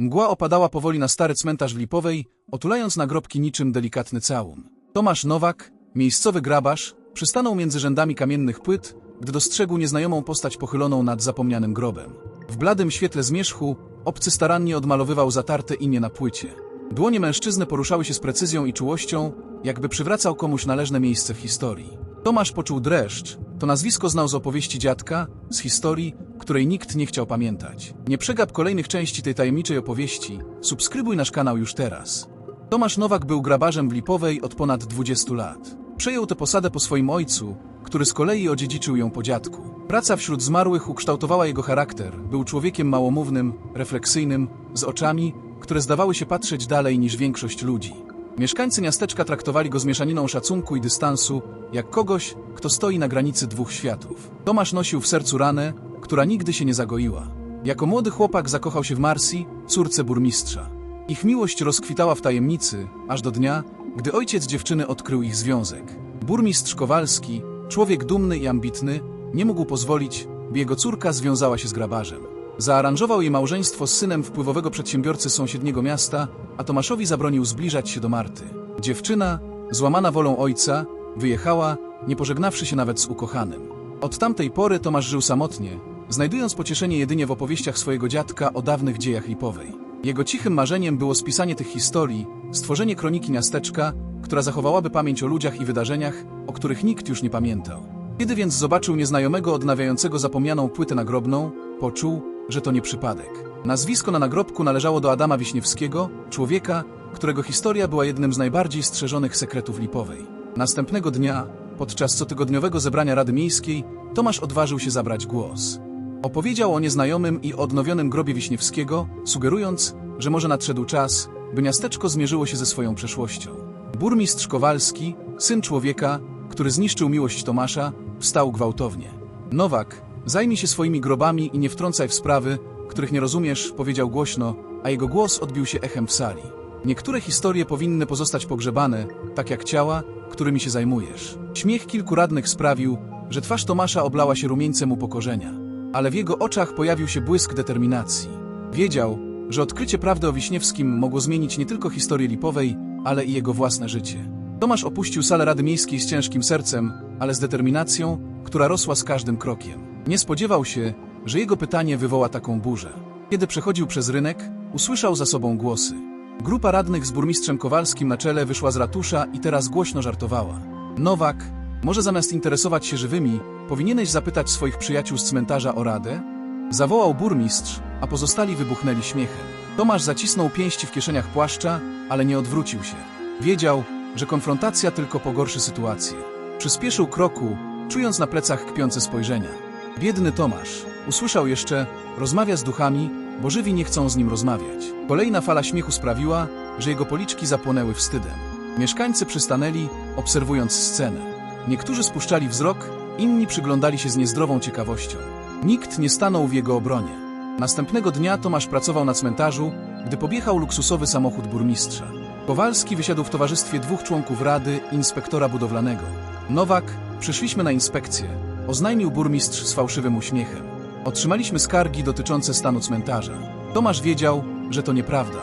Mgła opadała powoli na stary cmentarz w Lipowej, otulając nagrobki niczym delikatny całun. Tomasz Nowak, miejscowy grabarz, przystanął między rzędami kamiennych płyt, gdy dostrzegł nieznajomą postać pochyloną nad zapomnianym grobem. W bladym świetle zmierzchu obcy starannie odmalowywał zatarte imię na płycie. Dłonie mężczyzny poruszały się z precyzją i czułością, jakby przywracał komuś należne miejsce w historii. Tomasz poczuł dreszcz, to nazwisko znał z opowieści dziadka, z historii, której nikt nie chciał pamiętać. Nie przegap kolejnych części tej tajemniczej opowieści, subskrybuj nasz kanał już teraz. Tomasz Nowak był grabarzem w Lipowej od ponad 20 lat. Przejął tę posadę po swoim ojcu, który z kolei odziedziczył ją po dziadku. Praca wśród zmarłych ukształtowała jego charakter. Był człowiekiem małomównym, refleksyjnym, z oczami, które zdawały się patrzeć dalej niż większość ludzi. Mieszkańcy miasteczka traktowali go z mieszaniną szacunku i dystansu, jak kogoś, kto stoi na granicy dwóch światów. Tomasz nosił w sercu ranę, która nigdy się nie zagoiła. Jako młody chłopak zakochał się w Marsi, córce burmistrza. Ich miłość rozkwitała w tajemnicy, aż do dnia, gdy ojciec dziewczyny odkrył ich związek. Burmistrz Kowalski, człowiek dumny i ambitny, nie mógł pozwolić, by jego córka związała się z grabarzem. Zaaranżował jej małżeństwo z synem wpływowego przedsiębiorcy sąsiedniego miasta, a Tomaszowi zabronił zbliżać się do Marty. Dziewczyna, złamana wolą ojca, wyjechała, nie pożegnawszy się nawet z ukochanym. Od tamtej pory Tomasz żył samotnie, znajdując pocieszenie jedynie w opowieściach swojego dziadka o dawnych dziejach Lipowej. Jego cichym marzeniem było spisanie tych historii, stworzenie kroniki miasteczka, która zachowałaby pamięć o ludziach i wydarzeniach, o których nikt już nie pamiętał. Kiedy więc zobaczył nieznajomego odnawiającego zapomnianą płytę nagrobną, poczuł, że to nie przypadek. Nazwisko na nagrobku należało do Adama Wiśniewskiego, człowieka, którego historia była jednym z najbardziej strzeżonych sekretów Lipowej. Następnego dnia, podczas cotygodniowego zebrania Rady Miejskiej, Tomasz odważył się zabrać głos. Opowiedział o nieznajomym i odnowionym grobie Wiśniewskiego, sugerując, że może nadszedł czas, by miasteczko zmierzyło się ze swoją przeszłością. Burmistrz Kowalski, syn człowieka, który zniszczył miłość Tomasza, wstał gwałtownie. Nowak, zajmij się swoimi grobami i nie wtrącaj w sprawy, których nie rozumiesz, powiedział głośno, a jego głos odbił się echem w sali. Niektóre historie powinny pozostać pogrzebane, tak jak ciała, którymi się zajmujesz. Śmiech kilku radnych sprawił, że twarz Tomasza oblała się rumieńcem upokorzenia, ale w jego oczach pojawił się błysk determinacji. Wiedział, że odkrycie prawdy o Wiśniewskim mogło zmienić nie tylko historię Lipowej, ale i jego własne życie. Tomasz opuścił salę Rady Miejskiej z ciężkim sercem, ale z determinacją, która rosła z każdym krokiem. Nie spodziewał się, że jego pytanie wywoła taką burzę. Kiedy przechodził przez rynek, usłyszał za sobą głosy. Grupa radnych z burmistrzem Kowalskim na czele wyszła z ratusza i teraz głośno żartowała. Nowak, może zamiast interesować się żywymi, powinieneś zapytać swoich przyjaciół z cmentarza o radę? Zawołał burmistrz, a pozostali wybuchnęli śmiechem. Tomasz zacisnął pięści w kieszeniach płaszcza, ale nie odwrócił się. Wiedział, że konfrontacja tylko pogorszy sytuację. Przyspieszył kroku, czując na plecach kpiące spojrzenia. Biedny Tomasz, usłyszał jeszcze, rozmawia z duchami, bo żywi nie chcą z nim rozmawiać. Kolejna fala śmiechu sprawiła, że jego policzki zapłonęły wstydem. Mieszkańcy przystanęli, obserwując scenę. Niektórzy spuszczali wzrok, inni przyglądali się z niezdrową ciekawością. Nikt nie stanął w jego obronie. Następnego dnia Tomasz pracował na cmentarzu, gdy podjechał luksusowy samochód burmistrza. Kowalski wysiadł w towarzystwie dwóch członków rady inspektora budowlanego. Nowak, przyszliśmy na inspekcję, oznajmił burmistrz z fałszywym uśmiechem. Otrzymaliśmy skargi dotyczące stanu cmentarza. Tomasz wiedział, że to nieprawda.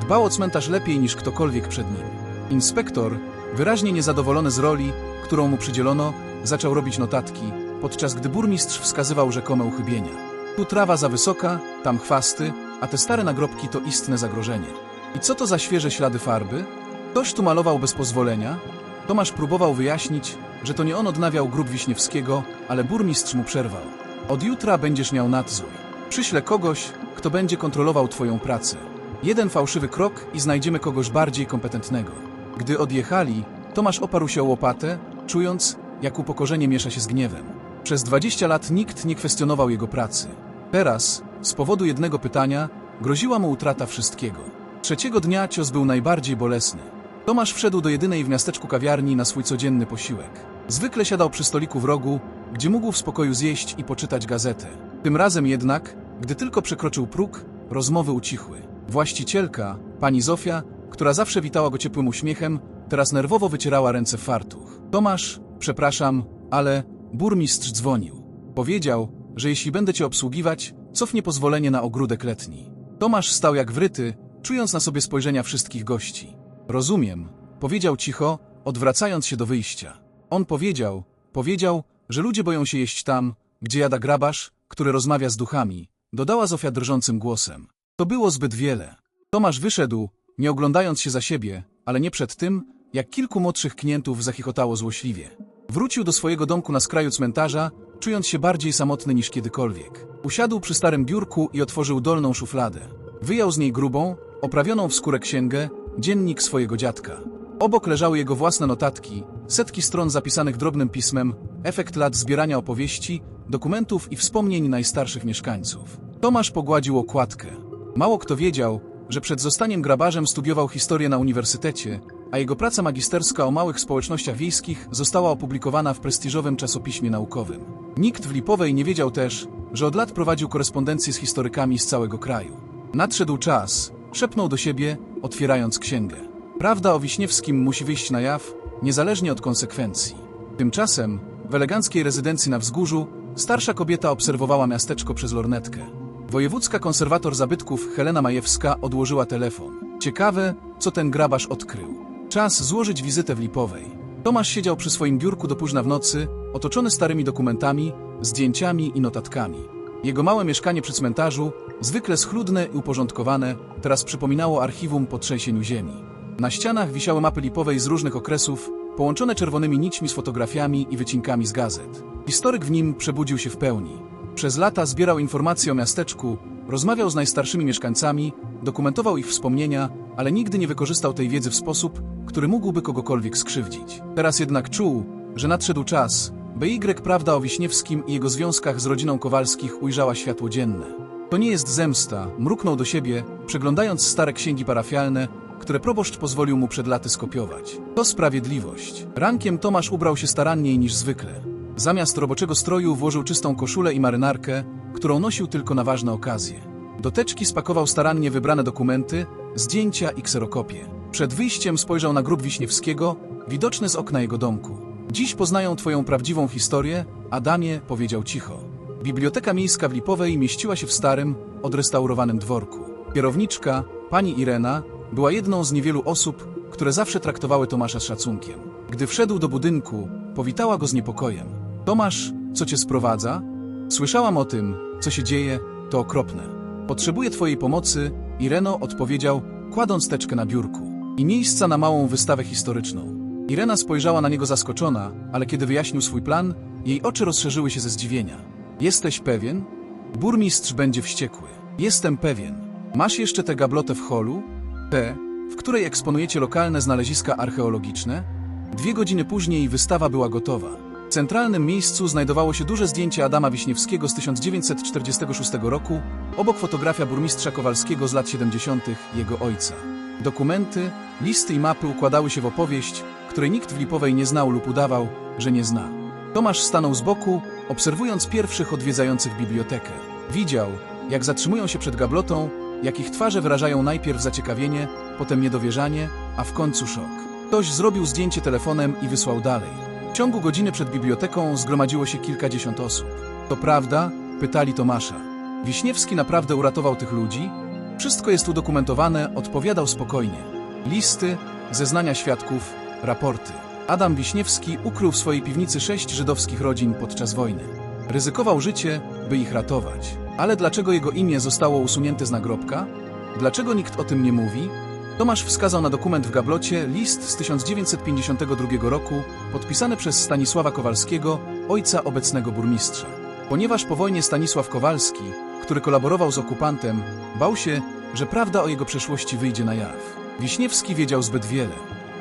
Dbał o cmentarz lepiej niż ktokolwiek przed nim. Inspektor, wyraźnie niezadowolony z roli, którą mu przydzielono, zaczął robić notatki, podczas gdy burmistrz wskazywał rzekome uchybienia. Tu trawa za wysoka, tam chwasty, a te stare nagrobki to istne zagrożenie. I co to za świeże ślady farby? Ktoś tu malował bez pozwolenia? Tomasz próbował wyjaśnić, że to nie on odnawiał grób Wiśniewskiego, ale burmistrz mu przerwał. Od jutra będziesz miał nadzór. Przyślę kogoś, kto będzie kontrolował twoją pracę. Jeden fałszywy krok i znajdziemy kogoś bardziej kompetentnego. Gdy odjechali, Tomasz oparł się o łopatę, czując, jak upokorzenie miesza się z gniewem. Przez 20 lat nikt nie kwestionował jego pracy. Teraz, z powodu jednego pytania, groziła mu utrata wszystkiego. Trzeciego dnia cios był najbardziej bolesny. Tomasz wszedł do jedynej w miasteczku kawiarni na swój codzienny posiłek. Zwykle siadał przy stoliku w rogu, gdzie mógł w spokoju zjeść i poczytać gazetę. Tym razem jednak, gdy tylko przekroczył próg, rozmowy ucichły. Właścicielka, pani Zofia, która zawsze witała go ciepłym uśmiechem, teraz nerwowo wycierała ręce w fartuch. Tomasz, przepraszam, ale burmistrz dzwonił. Powiedział, że jeśli będę cię obsługiwać, cofnie pozwolenie na ogródek letni. Tomasz stał jak wryty, czując na sobie spojrzenia wszystkich gości. Rozumiem, powiedział cicho, odwracając się do wyjścia. On powiedział, powiedział, że ludzie boją się jeść tam, gdzie jada grabarz, który rozmawia z duchami, dodała Zofia drżącym głosem. To było zbyt wiele. Tomasz wyszedł, nie oglądając się za siebie, ale nie przed tym, jak kilku młodszych klientów zachichotało złośliwie. Wrócił do swojego domku na skraju cmentarza, czując się bardziej samotny niż kiedykolwiek. Usiadł przy starym biurku i otworzył dolną szufladę. Wyjął z niej grubą, oprawioną w skórę księgę, dziennik swojego dziadka. Obok leżały jego własne notatki, setki stron zapisanych drobnym pismem, efekt lat zbierania opowieści, dokumentów i wspomnień najstarszych mieszkańców. Tomasz pogładził okładkę. Mało kto wiedział, że przed zostaniem grabarzem studiował historię na uniwersytecie, a jego praca magisterska o małych społecznościach wiejskich została opublikowana w prestiżowym czasopiśmie naukowym. Nikt w Lipowej nie wiedział też, że od lat prowadził korespondencję z historykami z całego kraju. Nadszedł czas, szepnął do siebie, otwierając księgę. Prawda o Wiśniewskim musi wyjść na jaw, niezależnie od konsekwencji. Tymczasem, w eleganckiej rezydencji na wzgórzu, starsza kobieta obserwowała miasteczko przez lornetkę. Wojewódzka konserwator zabytków Helena Majewska odłożyła telefon. Ciekawe, co ten grabarz odkrył. Czas złożyć wizytę w Lipowej. Tomasz siedział przy swoim biurku do późna w nocy, otoczony starymi dokumentami, zdjęciami i notatkami. Jego małe mieszkanie przy cmentarzu, zwykle schludne i uporządkowane, teraz przypominało archiwum po trzęsieniu ziemi. Na ścianach wisiały mapy Lipowej z różnych okresów, połączone czerwonymi nićmi z fotografiami i wycinkami z gazet. Historyk w nim przebudził się w pełni. Przez lata zbierał informacje o miasteczku, rozmawiał z najstarszymi mieszkańcami, dokumentował ich wspomnienia, ale nigdy nie wykorzystał tej wiedzy w sposób, który mógłby kogokolwiek skrzywdzić. Teraz jednak czuł, że nadszedł czas, by Y prawda o Wiśniewskim i jego związkach z rodziną Kowalskich ujrzała światło dzienne. To nie jest zemsta, mruknął do siebie, przeglądając stare księgi parafialne, które proboszcz pozwolił mu przed laty skopiować. To sprawiedliwość. Rankiem Tomasz ubrał się staranniej niż zwykle. Zamiast roboczego stroju włożył czystą koszulę i marynarkę, którą nosił tylko na ważne okazje. Do teczki spakował starannie wybrane dokumenty, zdjęcia i kserokopie. Przed wyjściem spojrzał na grób Wiśniewskiego, widoczny z okna jego domku. Dziś poznają twoją prawdziwą historię, Adamie powiedział cicho. Biblioteka miejska w Lipowej mieściła się w starym, odrestaurowanym dworku. Kierowniczka, pani Irena, była jedną z niewielu osób, które zawsze traktowały Tomasza z szacunkiem. Gdy wszedł do budynku, powitała go z niepokojem. Tomasz, co cię sprowadza? Słyszałam o tym, co się dzieje, to okropne. Potrzebuję twojej pomocy, Ireno odpowiedział, kładąc teczkę na biurku. I miejsca na małą wystawę historyczną. Irena spojrzała na niego zaskoczona, ale kiedy wyjaśnił swój plan, jej oczy rozszerzyły się ze zdziwienia. Jesteś pewien? Burmistrz będzie wściekły. Jestem pewien. Masz jeszcze tę gablotę w holu? Tę, w której eksponujecie lokalne znaleziska archeologiczne? Dwie godziny później wystawa była gotowa. W centralnym miejscu znajdowało się duże zdjęcie Adama Wiśniewskiego z 1946 roku, obok fotografia burmistrza Kowalskiego z lat 70. jego ojca. Dokumenty, listy i mapy układały się w opowieść, której nikt w Lipowej nie znał lub udawał, że nie zna. Tomasz stanął z boku, obserwując pierwszych odwiedzających bibliotekę. Widział, jak zatrzymują się przed gablotą, jak ich twarze wyrażają najpierw zaciekawienie, potem niedowierzanie, a w końcu szok. Ktoś zrobił zdjęcie telefonem i wysłał dalej. W ciągu godziny przed biblioteką zgromadziło się kilkadziesiąt osób. To prawda? Pytali Tomasza. Wiśniewski naprawdę uratował tych ludzi? Wszystko jest udokumentowane, odpowiadał spokojnie. Listy, zeznania świadków, raporty. Adam Wiśniewski ukrył w swojej piwnicy sześć żydowskich rodzin podczas wojny. Ryzykował życie, by ich ratować. Ale dlaczego jego imię zostało usunięte z nagrobka? Dlaczego nikt o tym nie mówi? Tomasz wskazał na dokument w gablocie list z 1952 roku, podpisany przez Stanisława Kowalskiego, ojca obecnego burmistrza. Ponieważ po wojnie Stanisław Kowalski, który kolaborował z okupantem, bał się, że prawda o jego przeszłości wyjdzie na jaw. Wiśniewski wiedział zbyt wiele.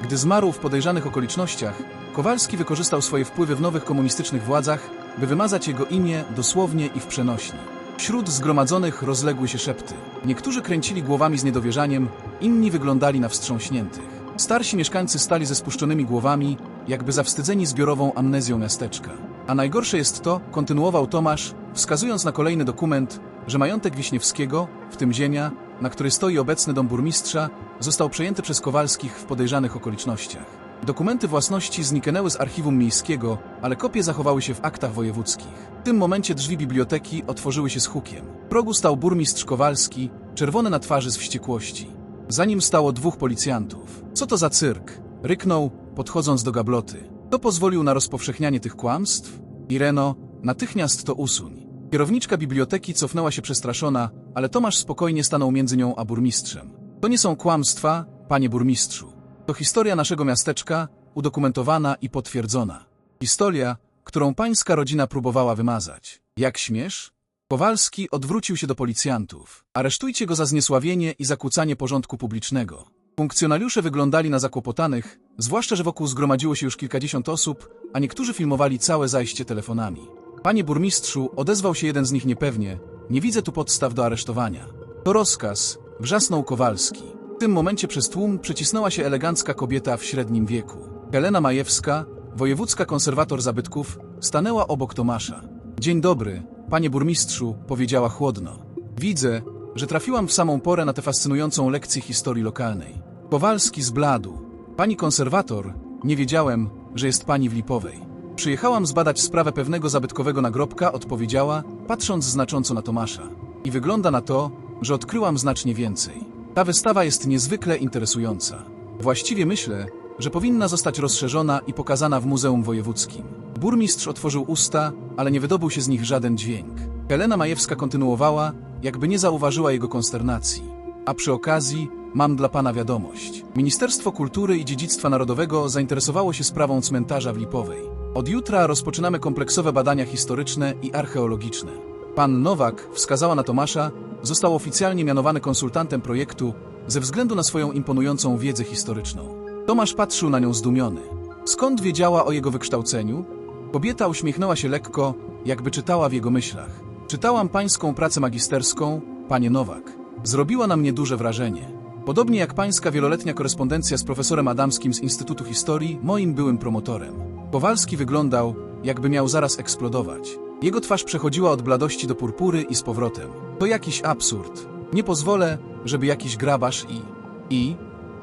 Gdy zmarł w podejrzanych okolicznościach, Kowalski wykorzystał swoje wpływy w nowych komunistycznych władzach, by wymazać jego imię dosłownie i w przenośni. Wśród zgromadzonych rozległy się szepty. Niektórzy kręcili głowami z niedowierzaniem, inni wyglądali na wstrząśniętych. Starsi mieszkańcy stali ze spuszczonymi głowami, jakby zawstydzeni zbiorową amnezją miasteczka. A najgorsze jest to, kontynuował Tomasz, wskazując na kolejny dokument, że majątek Wiśniewskiego, w tym ziemia, na której stoi obecny dom burmistrza, został przejęty przez Kowalskich w podejrzanych okolicznościach. Dokumenty własności zniknęły z archiwum miejskiego, ale kopie zachowały się w aktach wojewódzkich. W tym momencie drzwi biblioteki otworzyły się z hukiem. W progu stał burmistrz Kowalski, czerwony na twarzy z wściekłości. Za nim stało dwóch policjantów. Co to za cyrk? Ryknął, podchodząc do gabloty. Kto pozwolił na rozpowszechnianie tych kłamstw? Ireno, natychmiast to usuń. Kierowniczka biblioteki cofnęła się przestraszona, ale Tomasz spokojnie stanął między nią a burmistrzem. To nie są kłamstwa, panie burmistrzu. To historia naszego miasteczka, udokumentowana i potwierdzona. Historia, którą pańska rodzina próbowała wymazać. Jak śmiesz? Kowalski odwrócił się do policjantów. Aresztujcie go za zniesławienie i zakłócanie porządku publicznego. Funkcjonariusze wyglądali na zakłopotanych, zwłaszcza, że wokół zgromadziło się już kilkadziesiąt osób, a niektórzy filmowali całe zajście telefonami. Panie burmistrzu, odezwał się jeden z nich niepewnie. Nie widzę tu podstaw do aresztowania. To rozkaz, wrzasnął Kowalski. W tym momencie przez tłum przecisnęła się elegancka kobieta w średnim wieku. Helena Majewska, wojewódzka konserwator zabytków, stanęła obok Tomasza. Dzień dobry, panie burmistrzu, powiedziała chłodno. Widzę, że trafiłam w samą porę na tę fascynującą lekcję historii lokalnej. Kowalski zbladł. Pani konserwator, nie wiedziałem, że jest pani w Lipowej. Przyjechałam zbadać sprawę pewnego zabytkowego nagrobka, odpowiedziała, patrząc znacząco na Tomasza. I wygląda na to, że odkryłam znacznie więcej. Ta wystawa jest niezwykle interesująca. Właściwie myślę, że powinna zostać rozszerzona i pokazana w Muzeum Wojewódzkim. Burmistrz otworzył usta, ale nie wydobył się z nich żaden dźwięk. Helena Majewska kontynuowała, jakby nie zauważyła jego konsternacji. A przy okazji mam dla pana wiadomość. Ministerstwo Kultury i Dziedzictwa Narodowego zainteresowało się sprawą cmentarza w Lipowej. Od jutra rozpoczynamy kompleksowe badania historyczne i archeologiczne. Pan Nowak, wskazała na Tomasza, został oficjalnie mianowany konsultantem projektu ze względu na swoją imponującą wiedzę historyczną. Tomasz patrzył na nią zdumiony. Skąd wiedziała o jego wykształceniu? Kobieta uśmiechnęła się lekko, jakby czytała w jego myślach. Czytałam pańską pracę magisterską, panie Nowak. Zrobiła na mnie duże wrażenie. Podobnie jak pańska wieloletnia korespondencja z profesorem Adamskim z Instytutu Historii, moim byłym promotorem. Kowalski wyglądał, jakby miał zaraz eksplodować. Jego twarz przechodziła od bladości do purpury i z powrotem. To jakiś absurd. Nie pozwolę, żeby jakiś grabarz i... i...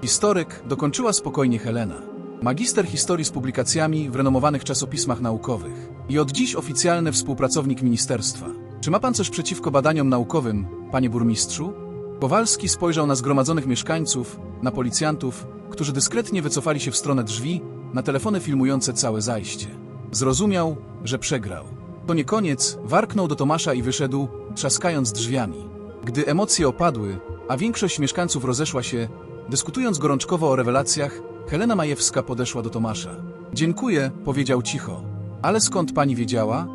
Historyk dokończyła spokojnie Helena. Magister historii z publikacjami w renomowanych czasopismach naukowych. I od dziś oficjalny współpracownik ministerstwa. Czy ma pan coś przeciwko badaniom naukowym, panie burmistrzu? Kowalski spojrzał na zgromadzonych mieszkańców, na policjantów, którzy dyskretnie wycofali się w stronę drzwi, na telefony filmujące całe zajście. Zrozumiał, że przegrał. To nie koniec, warknął do Tomasza i wyszedł, trzaskając drzwiami. Gdy emocje opadły, a większość mieszkańców rozeszła się, dyskutując gorączkowo o rewelacjach, Helena Majewska podeszła do Tomasza. Dziękuję, powiedział cicho. Ale skąd pani wiedziała?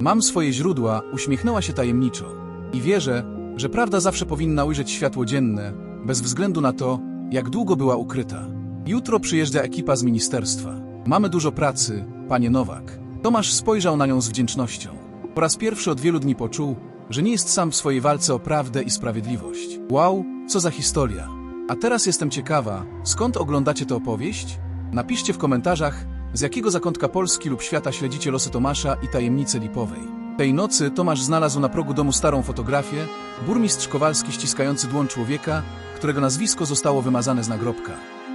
Mam swoje źródła, uśmiechnęła się tajemniczo. I wierzę, że prawda zawsze powinna ujrzeć światło dzienne, bez względu na to, jak długo była ukryta. Jutro przyjeżdża ekipa z ministerstwa. Mamy dużo pracy, panie Nowak. Tomasz spojrzał na nią z wdzięcznością. Po raz pierwszy od wielu dni poczuł, że nie jest sam w swojej walce o prawdę i sprawiedliwość. Wow, co za historia. A teraz jestem ciekawa, skąd oglądacie tę opowieść? Napiszcie w komentarzach, z jakiego zakątka Polski lub świata śledzicie losy Tomasza i tajemnice Lipowej. Tej nocy Tomasz znalazł na progu domu starą fotografię, burmistrz Kowalski ściskający dłoń człowieka, którego nazwisko zostało wymazane z nagrobka.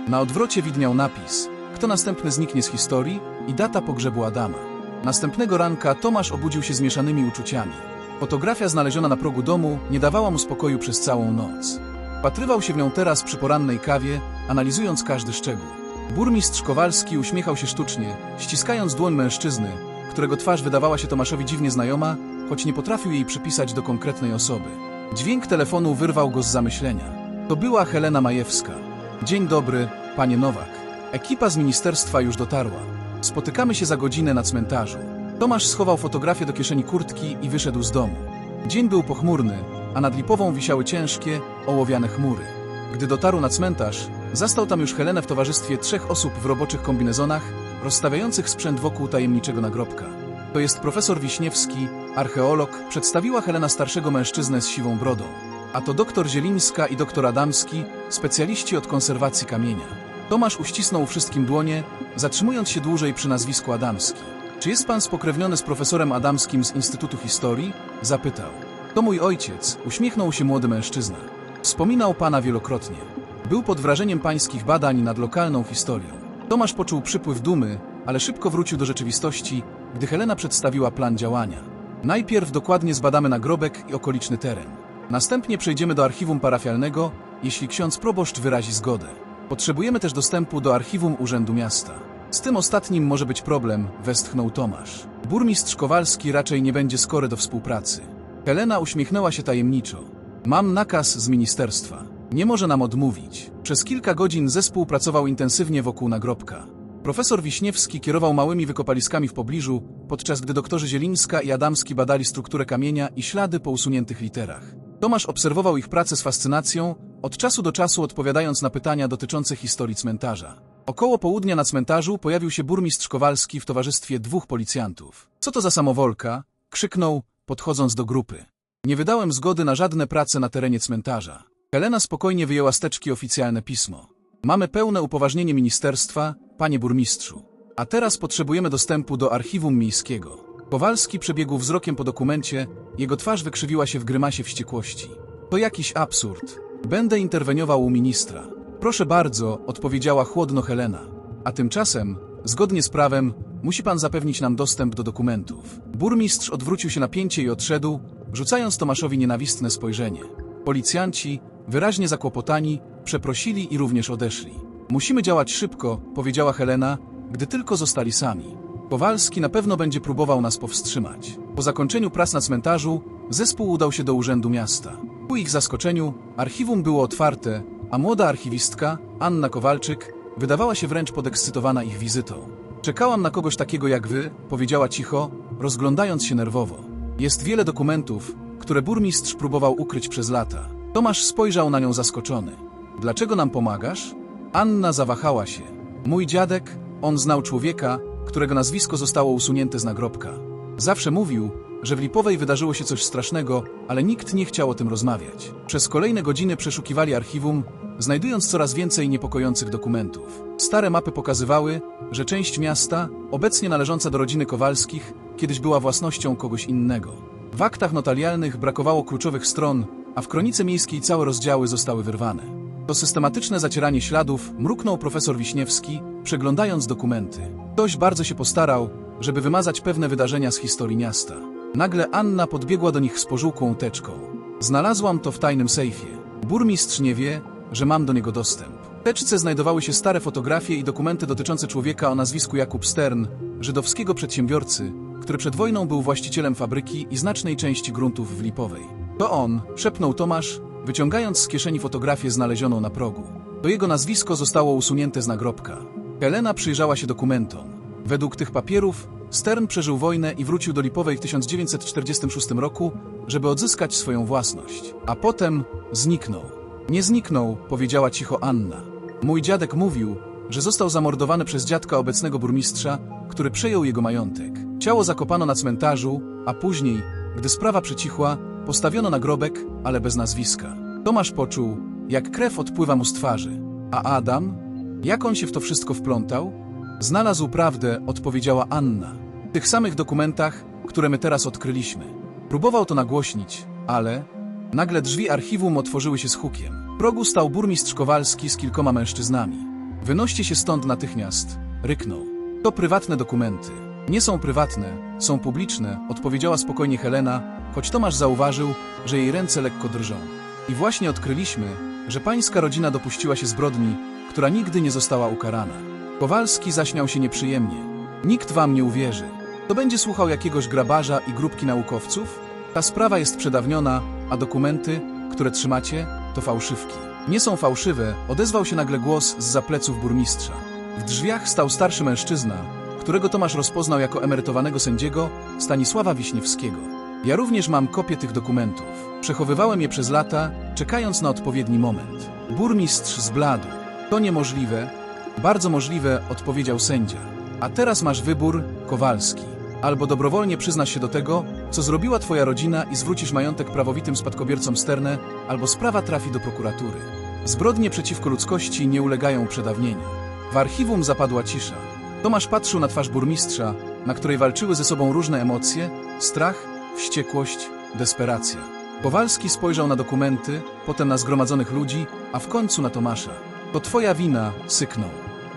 Na odwrocie widniał napis, kto następny zniknie z historii i data pogrzebu Adama. Następnego ranka Tomasz obudził się zmieszanymi uczuciami. Fotografia znaleziona na progu domu nie dawała mu spokoju przez całą noc. Patrywał się w nią teraz przy porannej kawie, analizując każdy szczegół. Burmistrz Kowalski uśmiechał się sztucznie, ściskając dłoń mężczyzny, którego twarz wydawała się Tomaszowi dziwnie znajoma, choć nie potrafił jej przypisać do konkretnej osoby. Dźwięk telefonu wyrwał go z zamyślenia. To była Helena Majewska. Dzień dobry, panie Nowak. Ekipa z ministerstwa już dotarła. Spotykamy się za godzinę na cmentarzu. Tomasz schował fotografię do kieszeni kurtki i wyszedł z domu. Dzień był pochmurny, a nad Lipową wisiały ciężkie, ołowiane chmury. Gdy dotarł na cmentarz, zastał tam już Helenę w towarzystwie trzech osób w roboczych kombinezonach, rozstawiających sprzęt wokół tajemniczego nagrobka. To jest profesor Wiśniewski, archeolog, przedstawiła Helena starszego mężczyznę z siwą brodą. A to doktor Zielińska i doktor Adamski, specjaliści od konserwacji kamienia. Tomasz uścisnął wszystkim dłonie, zatrzymując się dłużej przy nazwisku Adamski. Czy jest pan spokrewniony z profesorem Adamskim z Instytutu Historii? Zapytał. To mój ojciec, uśmiechnął się młody mężczyzna. Wspominał pana wielokrotnie. Był pod wrażeniem pańskich badań nad lokalną historią. Tomasz poczuł przypływ dumy, ale szybko wrócił do rzeczywistości, gdy Helena przedstawiła plan działania. Najpierw dokładnie zbadamy nagrobek i okoliczny teren. Następnie przejdziemy do archiwum parafialnego, jeśli ksiądz proboszcz wyrazi zgodę. Potrzebujemy też dostępu do archiwum Urzędu Miasta. Z tym ostatnim może być problem, westchnął Tomasz. Burmistrz Kowalski raczej nie będzie skory do współpracy. Helena uśmiechnęła się tajemniczo. Mam nakaz z ministerstwa. Nie może nam odmówić. Przez kilka godzin zespół pracował intensywnie wokół nagrobka. Profesor Wiśniewski kierował małymi wykopaliskami w pobliżu, podczas gdy doktorzy Zielińska i Adamski badali strukturę kamienia i ślady po usuniętych literach. Tomasz obserwował ich pracę z fascynacją, od czasu do czasu odpowiadając na pytania dotyczące historii cmentarza. Około południa na cmentarzu pojawił się burmistrz Kowalski w towarzystwie dwóch policjantów. Co to za samowolka? krzyknął, podchodząc do grupy. Nie wydałem zgody na żadne prace na terenie cmentarza. Helena spokojnie wyjęła z teczki oficjalne pismo. Mamy pełne upoważnienie ministerstwa, panie burmistrzu. A teraz potrzebujemy dostępu do archiwum miejskiego. Kowalski przebiegł wzrokiem po dokumencie, jego twarz wykrzywiła się w grymasie wściekłości. To jakiś absurd. Będę interweniował u ministra. Proszę bardzo, odpowiedziała chłodno Helena. A tymczasem, zgodnie z prawem, musi pan zapewnić nam dostęp do dokumentów. Burmistrz odwrócił się na pięcie i odszedł, rzucając Tomaszowi nienawistne spojrzenie. Policjanci, wyraźnie zakłopotani, przeprosili i również odeszli. Musimy działać szybko, powiedziała Helena, gdy tylko zostali sami. Kowalski na pewno będzie próbował nas powstrzymać. Po zakończeniu prac na cmentarzu, zespół udał się do Urzędu Miasta. Ku ich zaskoczeniu, archiwum było otwarte, a młoda archiwistka, Anna Kowalczyk, wydawała się wręcz podekscytowana ich wizytą. Czekałam na kogoś takiego jak wy, powiedziała cicho, rozglądając się nerwowo. Jest wiele dokumentów, które burmistrz próbował ukryć przez lata. Tomasz spojrzał na nią zaskoczony. Dlaczego nam pomagasz? Anna zawahała się. Mój dziadek, on znał człowieka, którego nazwisko zostało usunięte z nagrobka. Zawsze mówił, że w Lipowej wydarzyło się coś strasznego, ale nikt nie chciał o tym rozmawiać. Przez kolejne godziny przeszukiwali archiwum, znajdując coraz więcej niepokojących dokumentów. Stare mapy pokazywały, że część miasta, obecnie należąca do rodziny Kowalskich, kiedyś była własnością kogoś innego. W aktach notarialnych brakowało kluczowych stron, a w kronice miejskiej całe rozdziały zostały wyrwane. To systematyczne zacieranie śladów mruknął profesor Wiśniewski, przeglądając dokumenty. Ktoś bardzo się postarał, żeby wymazać pewne wydarzenia z historii miasta. Nagle Anna podbiegła do nich z pożółką teczką. Znalazłam to w tajnym sejfie. Burmistrz nie wie, że mam do niego dostęp. W teczce znajdowały się stare fotografie i dokumenty dotyczące człowieka o nazwisku Jakub Stern, żydowskiego przedsiębiorcy, który przed wojną był właścicielem fabryki i znacznej części gruntów w Lipowej. To on, szepnął Tomasz, wyciągając z kieszeni fotografię znalezioną na progu. To jego nazwisko zostało usunięte z nagrobka. Helena przyjrzała się dokumentom. Według tych papierów Stern przeżył wojnę i wrócił do Lipowej w 1946 roku, żeby odzyskać swoją własność. A potem zniknął. Nie zniknął, powiedziała cicho Anna. Mój dziadek mówił, że został zamordowany przez dziadka obecnego burmistrza, który przejął jego majątek. Ciało zakopano na cmentarzu, a później, gdy sprawa przycichła, postawiono nagrobek, ale bez nazwiska. Tomasz poczuł, jak krew odpływa mu z twarzy. A Adam? Jak on się w to wszystko wplątał? Znalazł prawdę, odpowiedziała Anna. W tych samych dokumentach, które my teraz odkryliśmy. Próbował to nagłośnić, ale... Nagle drzwi archiwum otworzyły się z hukiem. W progu stał burmistrz Kowalski z kilkoma mężczyznami. Wynoście się stąd natychmiast, ryknął. To prywatne dokumenty. Nie są prywatne, są publiczne, odpowiedziała spokojnie Helena, choć Tomasz zauważył, że jej ręce lekko drżą. I właśnie odkryliśmy, że pańska rodzina dopuściła się zbrodni, która nigdy nie została ukarana. Kowalski zaśmiał się nieprzyjemnie. Nikt wam nie uwierzy. To będzie słuchał jakiegoś grabarza i grupki naukowców? Ta sprawa jest przedawniona, a dokumenty, które trzymacie, to fałszywki. Nie są fałszywe, odezwał się nagle głos z zapleców burmistrza. W drzwiach stał starszy mężczyzna, którego Tomasz rozpoznał jako emerytowanego sędziego Stanisława Wiśniewskiego. Ja również mam kopię tych dokumentów. Przechowywałem je przez lata, czekając na odpowiedni moment. Burmistrz zbladł. To niemożliwe. Bardzo możliwe, odpowiedział sędzia. A teraz masz wybór, Kowalski. Albo dobrowolnie przyznasz się do tego, co zrobiła twoja rodzina i zwrócisz majątek prawowitym spadkobiercom Sterne, albo sprawa trafi do prokuratury. Zbrodnie przeciwko ludzkości nie ulegają przedawnieniu. W archiwum zapadła cisza. Tomasz patrzył na twarz burmistrza, na której walczyły ze sobą różne emocje, strach, wściekłość, desperacja. Kowalski spojrzał na dokumenty, potem na zgromadzonych ludzi, a w końcu na Tomasza. To twoja wina, syknął.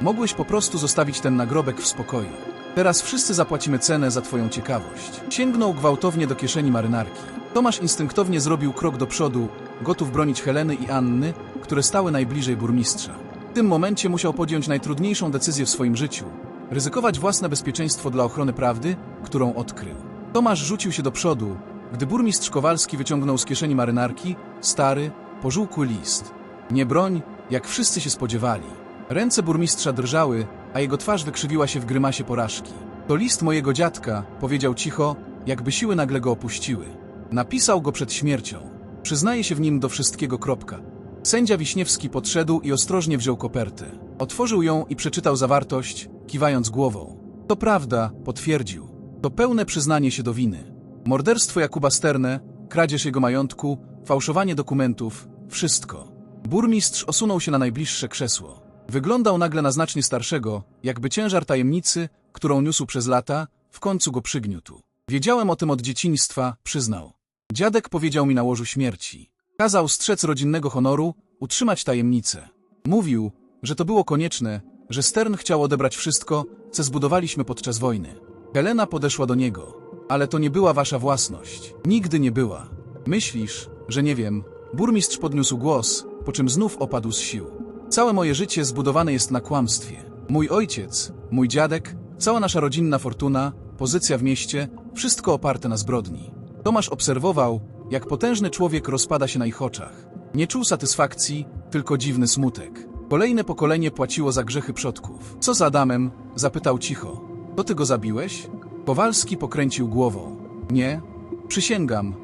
Mogłeś po prostu zostawić ten nagrobek w spokoju. Teraz wszyscy zapłacimy cenę za twoją ciekawość. Sięgnął gwałtownie do kieszeni marynarki. Tomasz instynktownie zrobił krok do przodu, gotów bronić Heleny i Anny, które stały najbliżej burmistrza. W tym momencie musiał podjąć najtrudniejszą decyzję w swoim życiu. Ryzykować własne bezpieczeństwo dla ochrony prawdy, którą odkrył. Tomasz rzucił się do przodu, gdy burmistrz Kowalski wyciągnął z kieszeni marynarki stary, pożółkły list. Nie broń, jak wszyscy się spodziewali. Ręce burmistrza drżały, a jego twarz wykrzywiła się w grymasie porażki. To list mojego dziadka, powiedział cicho, jakby siły nagle go opuściły. Napisał go przed śmiercią. Przyznaje się w nim do wszystkiego kropka. Sędzia Wiśniewski podszedł i ostrożnie wziął kopertę. Otworzył ją i przeczytał zawartość, kiwając głową. To prawda, potwierdził. To pełne przyznanie się do winy. Morderstwo Jakuba Sterne, kradzież jego majątku, fałszowanie dokumentów, wszystko. Burmistrz osunął się na najbliższe krzesło. Wyglądał nagle na znacznie starszego, jakby ciężar tajemnicy, którą niósł przez lata, w końcu go przygniótł. Wiedziałem o tym od dzieciństwa, przyznał. Dziadek powiedział mi na łożu śmierci. Kazał strzec rodzinnego honoru, utrzymać tajemnicę. Mówił, że to było konieczne, że Stern chciał odebrać wszystko, co zbudowaliśmy podczas wojny. Helena podeszła do niego. Ale to nie była wasza własność. Nigdy nie była. Myślisz, że nie wiem. Burmistrz podniósł głos, po czym znów opadł z sił. Całe moje życie zbudowane jest na kłamstwie. Mój ojciec, mój dziadek, cała nasza rodzinna fortuna, pozycja w mieście, wszystko oparte na zbrodni. Tomasz obserwował, jak potężny człowiek rozpada się na ich oczach. Nie czuł satysfakcji, tylko dziwny smutek. Kolejne pokolenie płaciło za grzechy przodków. Co z Adamem? zapytał cicho. To ty go zabiłeś? Kowalski pokręcił głową. Nie, przysięgam.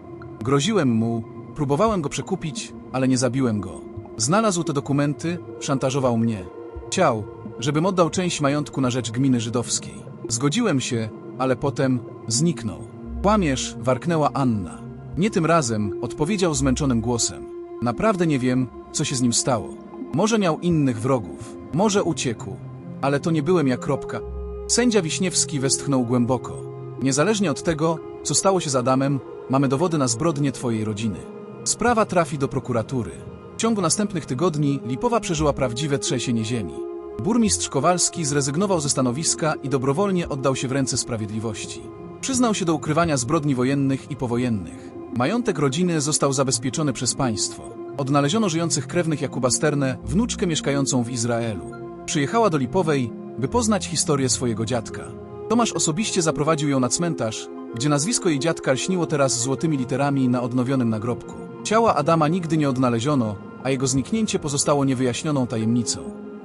Groziłem mu, próbowałem go przekupić, ale nie zabiłem go. Znalazł te dokumenty, szantażował mnie. Chciał, żebym oddał część majątku na rzecz gminy żydowskiej. Zgodziłem się, ale potem zniknął. Kłamiesz, warknęła Anna. Nie tym razem, odpowiedział zmęczonym głosem. Naprawdę nie wiem, co się z nim stało. Może miał innych wrogów, może uciekł, ale to nie byłem ja kropka. Sędzia Wiśniewski westchnął głęboko. Niezależnie od tego, co stało się z Adamem, mamy dowody na zbrodnie twojej rodziny. Sprawa trafi do prokuratury. Ciągu następnych tygodni Lipowa przeżyła prawdziwe trzęsienie ziemi. Burmistrz Kowalski zrezygnował ze stanowiska i dobrowolnie oddał się w ręce sprawiedliwości. Przyznał się do ukrywania zbrodni wojennych i powojennych. Majątek rodziny został zabezpieczony przez państwo. Odnaleziono żyjących krewnych Jakuba Sterne, wnuczkę mieszkającą w Izraelu. Przyjechała do Lipowej, by poznać historię swojego dziadka. Tomasz osobiście zaprowadził ją na cmentarz, gdzie nazwisko jej dziadka lśniło teraz złotymi literami na odnowionym nagrobku. Ciała Adama nigdy nie odnaleziono, a jego zniknięcie pozostało niewyjaśnioną tajemnicą.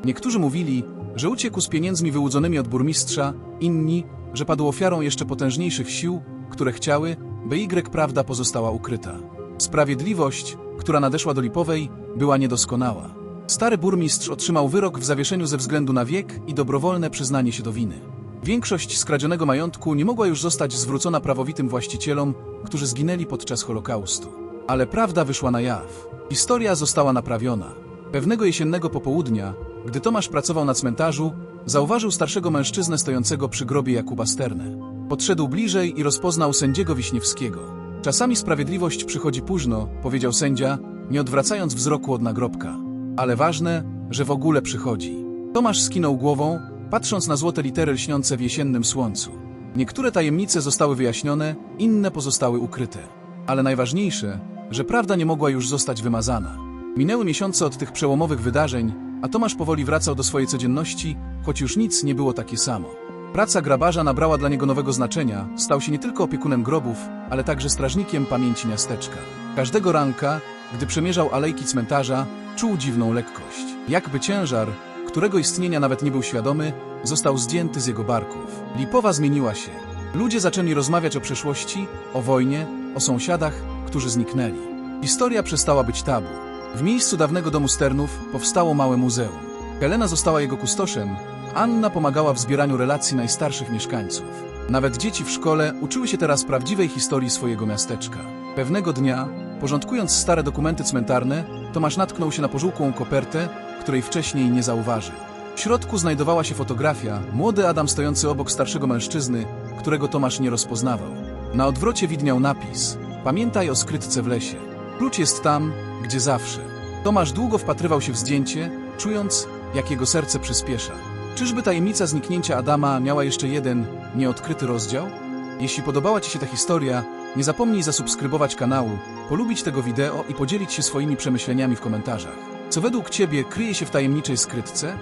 Niektórzy mówili, że uciekł z pieniędzmi wyłudzonymi od burmistrza, inni, że padł ofiarą jeszcze potężniejszych sił, które chciały, by Y prawda pozostała ukryta. Sprawiedliwość, która nadeszła do Lipowej, była niedoskonała. Stary burmistrz otrzymał wyrok w zawieszeniu ze względu na wiek i dobrowolne przyznanie się do winy. Większość skradzionego majątku nie mogła już zostać zwrócona prawowitym właścicielom, którzy zginęli podczas Holokaustu. Ale prawda wyszła na jaw. Historia została naprawiona. Pewnego jesiennego popołudnia, gdy Tomasz pracował na cmentarzu, zauważył starszego mężczyznę stojącego przy grobie Jakuba Sterne. Podszedł bliżej i rozpoznał sędziego Wiśniewskiego. Czasami sprawiedliwość przychodzi późno, powiedział sędzia, nie odwracając wzroku od nagrobka. Ale ważne, że w ogóle przychodzi. Tomasz skinął głową, patrząc na złote litery lśniące w jesiennym słońcu. Niektóre tajemnice zostały wyjaśnione, inne pozostały ukryte. Ale najważniejsze, że prawda nie mogła już zostać wymazana. Minęły miesiące od tych przełomowych wydarzeń, a Tomasz powoli wracał do swojej codzienności, choć już nic nie było takie samo. Praca grabarza nabrała dla niego nowego znaczenia, stał się nie tylko opiekunem grobów, ale także strażnikiem pamięci miasteczka. Każdego ranka, gdy przemierzał alejki cmentarza, czuł dziwną lekkość. Jakby ciężar, którego istnienia nawet nie był świadomy, został zdjęty z jego barków. Lipowa zmieniła się. Ludzie zaczęli rozmawiać o przeszłości, o wojnie, o sąsiadach, którzy zniknęli. Historia przestała być tabu. W miejscu dawnego domu Sternów powstało małe muzeum. Helena została jego kustoszem, Anna pomagała w zbieraniu relacji najstarszych mieszkańców. Nawet dzieci w szkole uczyły się teraz prawdziwej historii swojego miasteczka. Pewnego dnia, porządkując stare dokumenty cmentarne, Tomasz natknął się na pożółkłą kopertę, której wcześniej nie zauważył. W środku znajdowała się fotografia, młody Adam stojący obok starszego mężczyzny, którego Tomasz nie rozpoznawał. Na odwrocie widniał napis Pamiętaj o skrytce w lesie. Klucz jest tam, gdzie zawsze. Tomasz długo wpatrywał się w zdjęcie, czując, jak jego serce przyspiesza. Czyżby tajemnica zniknięcia Adama miała jeszcze jeden, nieodkryty rozdział? Jeśli podobała Ci się ta historia, nie zapomnij zasubskrybować kanału, polubić tego wideo i podzielić się swoimi przemyśleniami w komentarzach. Co według Ciebie kryje się w tajemniczej skrytce?